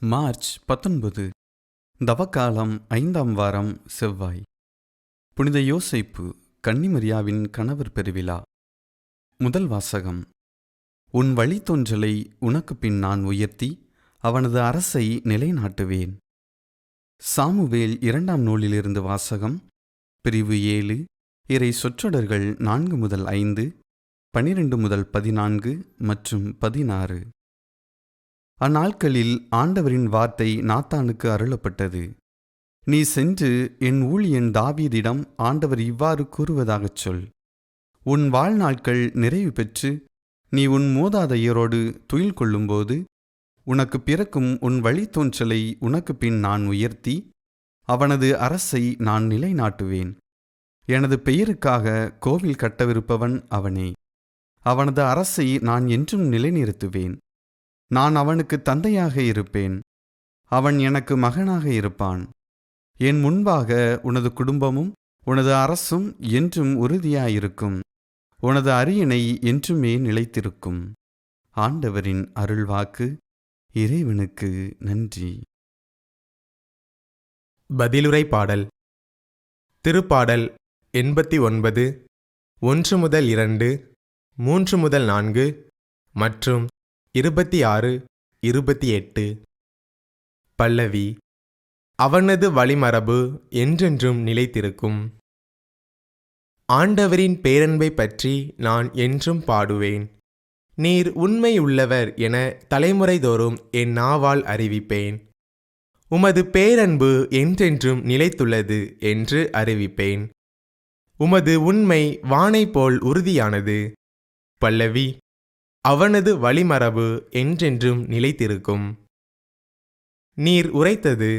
March பத்தொன்பது. தவக்காலம் ஐந்தாம் வாரம் செவ்வாய். புனித யோசைப்பு கன்னிமரியாவின் கணவர் பெருவிழா. முதல் வாசகம். உன் வழித்தோன்றலை உனக்குப் பின் நான் உயர்த்தி அவனது அரசை நிலைநாட்டுவேன். சாமுவேல் இரண்டாம் நூலிலிருந்து வாசகம். பிரிவு ஏழு இறை சொற்றொடர்கள் நான்கு முதல் ஐந்து பனிரெண்டு முதல் பதினான்கு மற்றும் பதினாறு. அந்நாட்களில் ஆண்டவரின் வார்த்தை நாத்தானுக்கு அருளப்பட்டது. நீ சென்று என் ஊழியன் தாவீதிடம் ஆண்டவர் இவ்வாறு கூறுவதாகச் சொல். உன் வாழ்நாட்கள் நிறைவு பெற்று நீ உன் மூதாதையரோடு துயில் கொள்ளும்போது உனக்கு பிறக்கும் உன் வழித்தோன்றலை உனக்கு பின் நான் உயர்த்தி அவனது அரசை நான் நிலைநாட்டுவேன். எனது பெயருக்காக கோவில் கட்டவிருப்பவன் அவனே. அவனது அரசை நான் என்றும் நிலைநிறுத்துவேன். நான் அவனுக்கு தந்தையாக இருப்பேன். அவன் எனக்கு மகனாக இருப்பான். என் முன்பாக உனது குடும்பமும் உனது அரசும் என்றும் உறுதியாயிருக்கும். உனது அரியணை என்றுமே நிலைத்திருக்கும். ஆண்டவரின் அருள்வாக்கு இறைவனுக்கு நன்றி. பதிலுரை பாடல். திருப்பாடல் எண்பத்தி ஒன்பது ஒன்று முதல் இரண்டு மூன்று முதல் நான்கு மற்றும் இருபத்தி ஆறு இருபத்தி எட்டு பல்லவி அவனது வழிமரபு என்றென்றும் நிலைத்திருக்கும். ஆண்டவரின் பேரன்பை பற்றி நான் என்றும் பாடுவேன். நீர் உண்மை உள்ளவர் என தலைமுறைதோறும் என் நாவால் அறிவிப்பேன். உமது பேரன்பு என்றென்றும் நிலைத்துள்ளது என்று அறிவிப்பேன். உமது உண்மை வானை போல் உறுதியானது. பல்லவி அவனது வழிமரபு என்றென்றும் நிலைத்திருக்கும். நீர் உரைத்தது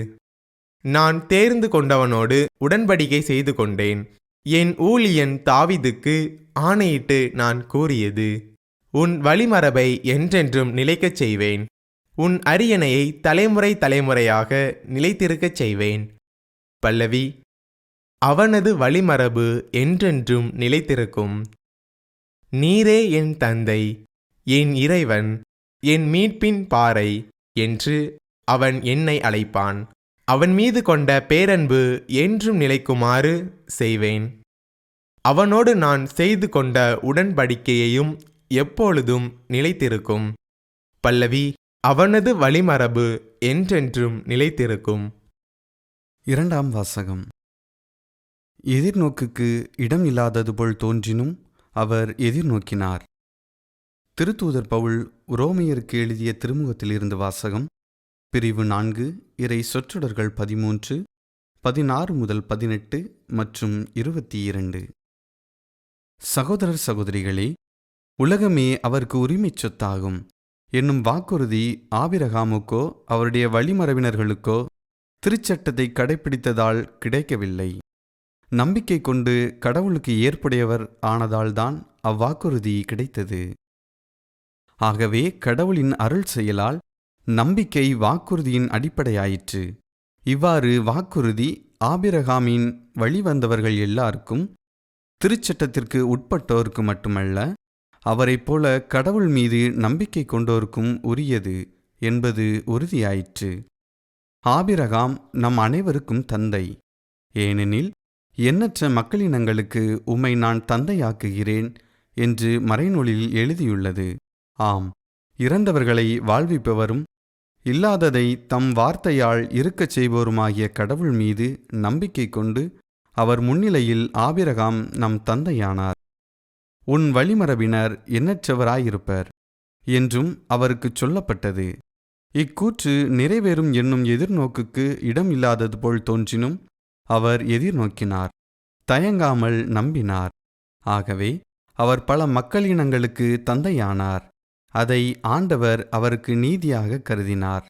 நான் தேர்ந்து கொண்டவனோடு உடன்படிக்கை செய்து கொண்டேன். என் ஊழியன் தாவிதுக்கு ஆணையிட்டு நான் கூறியது உன் வழிமரபை என்றென்றும் நிலைக்கச் செய்வேன். உன் அரியணையை தலைமுறை தலைமுறையாக நிலைத்திருக்கச் செய்வேன். பல்லவி அவனது வழிமரபு என்றென்றும் நிலைத்திருக்கும். நீரே என் தந்தை. என் இறைவன் என் மீட்பின் பாறை என்று அவன் என்னை அழைப்பான். அவன் மீது கொண்ட பேரன்பு என்றும் நிலைக்குமாறு செய்வேன். அவனோடு நான் செய்து கொண்ட உடன்படிக்கையையும் எப்பொழுதும் நிலைத்திருக்கும். பல்லவி அவனது வழிமரபு என்றென்றும் நிலைத்திருக்கும். இரண்டாம் வாசகம். எதிர்நோக்குக்கு இடம் இல்லாதது போல் தோன்றினும் அவர் எதிர்நோக்கினார். திருத்தூதர் பவுல் உரோமையருக்கு எழுதிய திருமுகத்திலிருந்து வாசகம் பிரிவு நான்கு இறை சொற்றொடர்கள் பதிமூன்று பதினாறு முதல் பதினெட்டு மற்றும் இருபத்தி இரண்டு சகோதரர் சகோதரிகளே உலகமே அவருக்கு உரிமைச் சொத்தாகும். என்னும் வாக்குறுதி ஆபிரகாமுக்கோ அவருடைய வழிமரபினர்களுக்கோ திருச்சட்டத்தை கடைப்பிடித்ததால் கிடைக்கவில்லை. நம்பிக்கை கொண்டு கடவுளுக்கு ஏற்புடையவர் ஆனதால்தான் அவ்வாக்குறுதி கிடைத்தது. ஆகவே கடவுளின் அருள் செயலால் நம்பிக்கை வாக்குறுதியின் அடிப்படையாயிற்று. இவ்வாறு வாக்குறுதி ஆபிரகாமின் வழிவந்தவர்கள் எல்லாருக்கும் திருச்சட்டத்திற்கு உட்பட்டோருக்கு மட்டுமல்ல அவரைப் போல கடவுள் மீது நம்பிக்கை கொண்டோருக்கும் உரியது என்பது உறுதியாயிற்று. ஆபிரகாம் நம் அனைவருக்கும் தந்தை. ஏனெனில் எண்ணற்ற மக்களினங்களுக்கு உம்மை நான் தந்தையாக்குகிறேன் என்று மறைநூலில் எழுதியுள்ளது. ஆம் இறந்தவர்களை வாழ்விப்பவரும் இல்லாததை தம் வார்த்தையால் இருக்கச் செய்வோருமாகிய கடவுள் மீது நம்பிக்கை கொண்டு அவர் முன்னிலையில் ஆபிரகாம் நம் தந்தையானார். உன் வழிமரபினர் எண்ணற்றவராயிருப்பர் என்றும் அவருக்குச் சொல்லப்பட்டது. இக்கூற்று நிறைவேறும் என்னும் எதிர்நோக்குக்கு இடம் இல்லாதது போல் தோன்றினும் அவர் எதிர்நோக்கினார் தயங்காமல் நம்பினார். ஆகவே அவர் பல மக்களினங்களுக்கு தந்தையானார். அதை ஆண்டவர் அவருக்கு நீதியாக கருதினார்.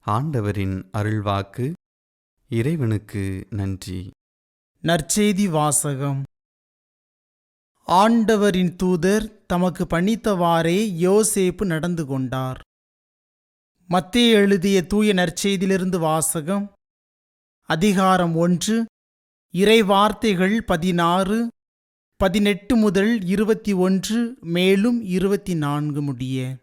ஆண்டவரின் அருள்வாக்கு இறைவனுக்கு நன்றி. நற்செய்தி வாசகம். ஆண்டவரின் தூதர் தமக்கு பணித்தவாறே யோசேப்பு நடந்து கொண்டார். மத்திய எழுதிய தூய நற்செய்தியிலிருந்து வாசகம். அதிகாரம் ஒன்று இறை வார்த்தைகள் பதினாறு பதினெட்டு முதல் இருபத்தி ஒன்று மேலும் இருபத்தி நான்கு முடிய.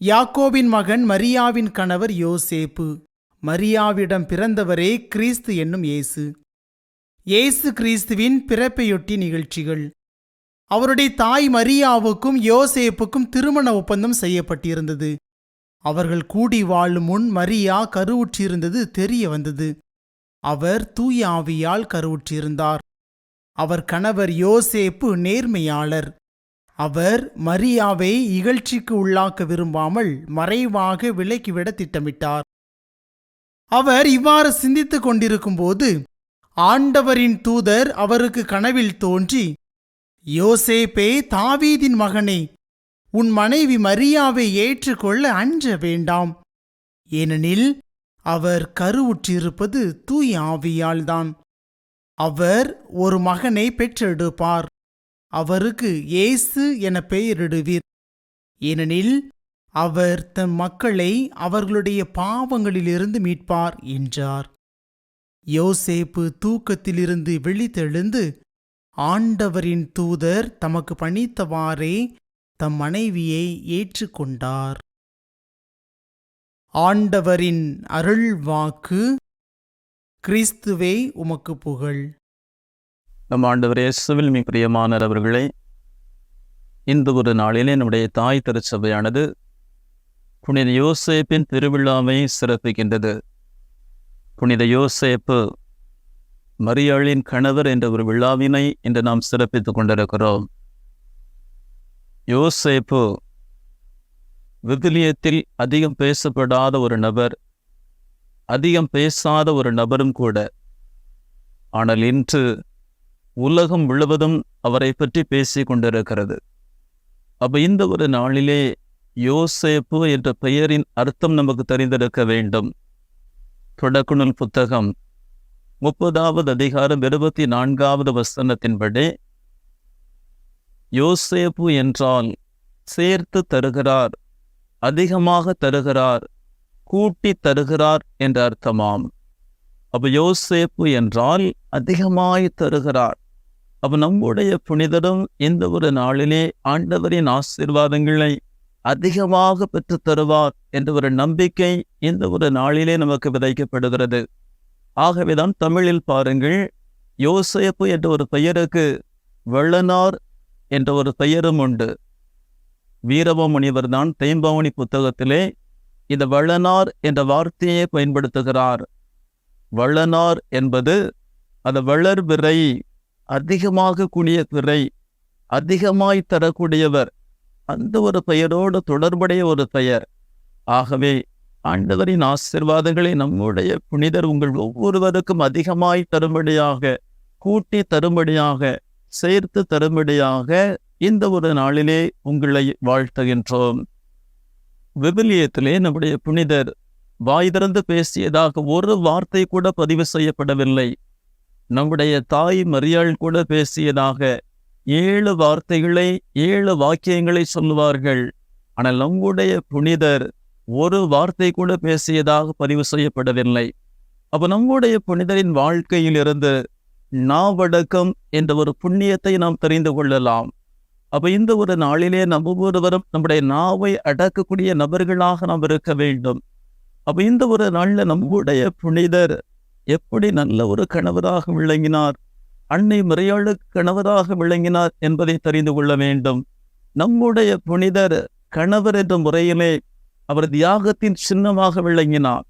யாக்கோபின் மகன் மரியாவின் கணவர் யோசேப்பு. மரியாவிடம் பிறந்தவரே கிறிஸ்து என்னும் இயேசு. இயேசு கிறிஸ்துவின் பிறப்பையொட்டி நிகழ்ச்சிகள். அவருடைய தாய் மரியாவுக்கும் யோசேப்புக்கும் திருமண ஒப்பந்தம் செய்யப்பட்டிருந்தது. அவர்கள் கூடி வாழும் முன் மரியா கருவுற்றிருந்தது தெரிய வந்தது. அவர் தூய ஆவியால் கருவுற்றிருந்தார். அவர் கணவர் யோசேப்பு நேர்மையாளர். அவர் மரியாவை இகழ்ச்சிக்கு உள்ளாக்க விரும்பாமல் மறைவாக விலக்கிவிட திட்டமிட்டார். அவர் இவ்வாறு சிந்தித்துக் கொண்டிருக்கும்போது ஆண்டவரின் தூதர் அவருக்கு கனவில் தோன்றி யோசேப்பே தாவீதின் மகனே உன் மனைவி மரியாவை ஏற்றுக்கொள்ள அஞ்ச வேண்டாம். ஏனெனில் அவர் கருவுற்றிருப்பது தூய் ஆவியால்தான் அவர் ஒரு மகனை பெற்றெடுப்பார். அவருக்கு இயேசு என பெயரிடுவீர். ஏனெனில் அவர் தம் மக்களை அவர்களுடைய பாவங்களிலிருந்து மீட்பார் என்றார். யோசேப்பு தூக்கத்திலிருந்து விழித்தெழுந்து ஆண்டவரின் தூதர் தமக்கு பணித்தவாறே தம் மனைவியை ஏற்றுக்கொண்டார். ஆண்டவரின் அருள் வாக்கு கிறிஸ்துவே உமக்கு புகழ். நம் ஆண்டவர் இயேசுவில் மிக பிரியமானவர்களே இந்த ஒரு நாளிலே நம்முடைய தாய் திருச்சபையானது புனித யோசேப்பின் திருவிழாவை சிறப்பிக்கின்றது. புனித யோசேப்பு மரியாளின் கணவர் என்ற ஒரு விழாவினை இன்று நாம் சிறப்பித்துக் கொண்டிருக்கிறோம். யோசேப்பு விவிலியத்தில் அதிகம் பேசப்படாத ஒரு நபர். அதிகம் பேசாத ஒரு நபரும் கூட. ஆனால் இன்று உலகம் முழுவதும் அவரை பற்றி பேசிக் கொண்டிருக்கிறது. அப்ப இந்த ஒரு நாளிலே யோசேப்பு என்ற பெயரின் அர்த்தம் நமக்கு தெரிந்திருக்க வேண்டும். தொடக்குநூல் புத்தகம் முப்பதாவது அதிகாரம் இருபத்தி நான்காவது வசனத்தின்படி யோசேப்பு என்றால் சேர்த்து தருகிறார் அதிகமாக தருகிறார் கூட்டி தருகிறார் என்ற அர்த்தமாம். அப்ப யோசேப்பு என்றால் அதிகமாய் தருகிறார். அப்ப நம்முடைய புனிதரும் இந்த ஒரு நாளிலே ஆண்டவரின் ஆசீர்வாதங்களை அதிகமாக பெற்றுத் தருவார் என்ற ஒரு நம்பிக்கை இந்த ஒரு நாளிலே நமக்கு விதைக்கப்படுகிறது. ஆகவேதான் தமிழில் பாருங்கள் யோசேப்பு என்ற ஒரு பெயருக்கு வெள்ளனார் என்ற ஒரு பெயரும் உண்டு. வீரவ முனிவர் தான் தேம்பாவணி புத்தகத்திலே இந்த வள்ளனார் என்ற வார்த்தையை பயன்படுத்துகிறார். வள்ளனார் என்பது அந்த வளர் விரை அதிகமாக கூடிய விரை அதிகமாய் தரக்கூடியவர். அந்த ஒரு பெயரோடு தொடர்புடைய ஒரு பெயர். ஆகவே ஆண்டவரின் ஆசிர்வாதங்களை நம்முடைய புனிதர் உங்கள் ஒவ்வொருவருக்கும் அதிகமாய் தரும்படியாக கூட்டி தரும்படியாக சேர்த்து தரும்படியாக இந்த ஒரு நாளிலே உங்களை வாழ்த்துகின்றோம். விவிலியத்திலே நம்முடைய புனிதர் வாய் திறந்து பேசியதாக ஒரு வார்த்தை கூட பதிவு செய்யப்படவில்லை. நம்முடைய தாய் மரியாள் கூட பேசியதாக ஏழு வார்த்தைகளை ஏழு வாக்கியங்களை சொல்லுவார்கள். ஆனால் நம்முடைய புனிதர் ஒரு வார்த்தை கூட பேசியதாக பதிவு செய்யப்படவில்லை. அப்ப நம்முடைய புனிதரின் வாழ்க்கையில் இருந்து நாவடக்கம் என்ற ஒரு புண்ணியத்தை நாம் தெரிந்து கொள்ளலாம். அப்ப இந்த ஒரு நாளிலே நம்ம ஒவ்வொருவரும் நம்முடைய நாவை அடக்கக்கூடிய நபர்களாக நாம் இருக்க வேண்டும். அப்ப இந்த ஒரு நாள்ல நம்முடைய புனிதர் எப்படி நல்ல ஒரு கணவராக விளங்கினார்? அன்னை மரியாளுக்கு கணவராக விளங்கினார் என்பதை தெரிந்து கொள்ள வேண்டும். நம்முடைய புனிதர் கணவர் என்ற முறையிலே அவர் தியாகத்தின் சின்னமாக விளங்கினார்.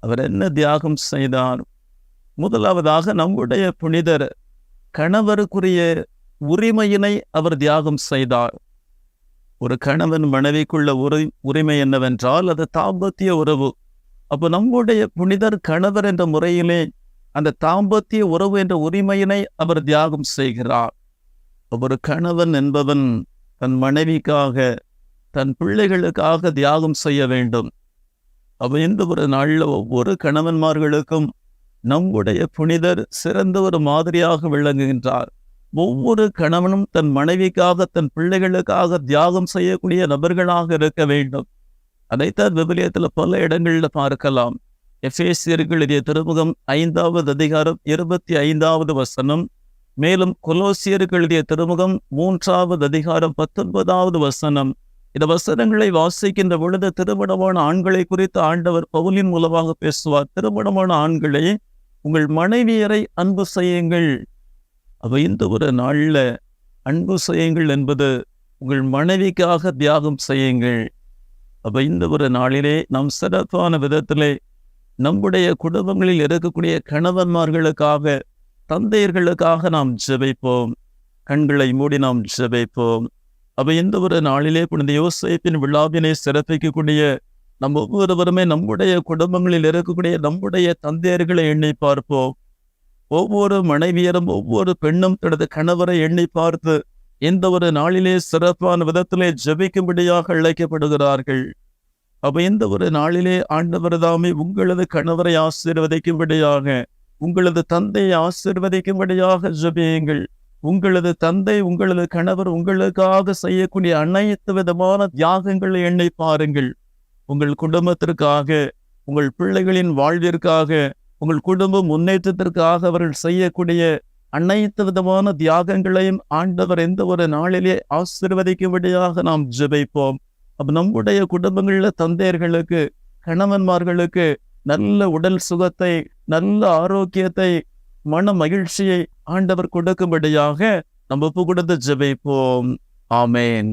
அவர் என்ன தியாகம் செய்தார்? முதலாவதாக நம்முடைய புனிதர் கணவருக்குரிய உரிமையினை அவர் தியாகம் செய்தார். ஒரு கணவன் மனைவிக்குள்ள உரி உரிமை என்னவென்றால் அது தாம்பத்திய உறவு. அப்போ நம்முடைய புனிதர் கணவர் என்ற முறையிலே அந்த தாம்பத்திய உறவு என்ற உரிமையினை அவர் தியாகம் செய்கிறார். ஒரு கணவன் என்பவன் தன் மனைவிக்காக தன் பிள்ளைகளுக்காக தியாகம் செய்ய வேண்டும். அவ இந்த ஒரு நாளில் ஒவ்வொரு கணவன்மார்களுக்கும் நம்முடைய புனிதர் சிறந்த ஒரு மாதிரியாக விளங்குகின்றார். ஒவ்வொரு கணவனும் தன் மனைவிக்காக தன் பிள்ளைகளுக்காக தியாகம் செய்யக்கூடிய நபர்களாக இருக்க வேண்டும். அதைத்தான் விபரியத்தில் பல இடங்களில் பார்க்கலாம். எஃபேசியர்களுடைய திருமுகம் ஐந்தாவது அதிகாரம் இருபத்தி ஐந்தாவது வசனம். மேலும் கொலோசியர்களுடைய திருமுகம் மூன்றாவது அதிகாரம் பத்தொன்பதாவது வசனம். இந்த வசனங்களை வாசிக்கின்ற பொழுது திருமணமான ஆண்களை குறித்து ஆண்டவர் பவுலின் மூலமாக பேசுவார். திருமணமான ஆண்களே உங்கள் மனைவியரை அன்பு செய்யுங்கள். அப்போ இந்த ஒரு நாள்ல அன்பு செய்யுங்கள் என்பது உங்கள் மனைவிக்காக தியாகம் செய்யுங்கள். அப்போ இந்த ஒரு நாளிலே நாம் சிறப்பான விதத்திலே நம்முடைய குடும்பங்களில் இருக்கக்கூடிய கணவன்மார்களுக்காக தந்தையர்களுக்காக நாம் ஜெபிப்போம். கண்களை மூடி நாம் ஜெபிப்போம். அப்போ இந்த ஒரு நாளிலே புனித யோசிப்பின் விழாவினை சிறப்பிக்கக்கூடிய நம்ம ஒவ்வொருவருமே நம்முடைய குடும்பங்களில் இருக்கக்கூடிய நம்முடைய தந்தையர்களை எண்ணி பார்ப்போம். ஒவ்வொரு மனைவியரும் ஒவ்வொரு பெண்ணும் தனது கணவரை எண்ணி பார்த்து இந்த ஒரு நாளிலே சிறப்பான விதத்திலே ஜெபிக்கும்படியாக அழைக்கப்படுகிறார்கள். அப்ப இந்த ஒரு நாளிலே ஆண்டவர் தாமே உங்களது கணவரை ஆசீர்வதிக்கும்படியாக உங்களது தந்தையை ஆசீர்வதிக்கும்படியாக ஜெபியுங்கள். உங்களது தந்தை உங்களது கணவர் உங்களுக்காக செய்யக்கூடிய அனைத்து விதமான தியாகங்களை எண்ணி பாருங்கள். உங்கள் குடும்பத்திற்காக உங்கள் பிள்ளைகளின் வாழ்விற்காக உங்கள் குடும்ப முன்னேற்றத்திற்காக அவர்கள் செய்யக்கூடிய அனைத்து விதமான தியாகங்களையும் ஆண்டவர் எந்த ஒரு நாளிலே ஆசிர்வதிக்கும்படியாக நாம் ஜெபிப்போம். அப்ப நம்முடைய குடும்பங்களில் தந்தையர்களுக்கு கணவன்மார்களுக்கு நல்ல உடல் சுகத்தை நல்ல ஆரோக்கியத்தை மன மகிழ்ச்சியை ஆண்டவர் கொடுக்கும்படியாக நம்ம ஒப்பு கொடுத்து ஜெபிப்போம். ஆமேன்.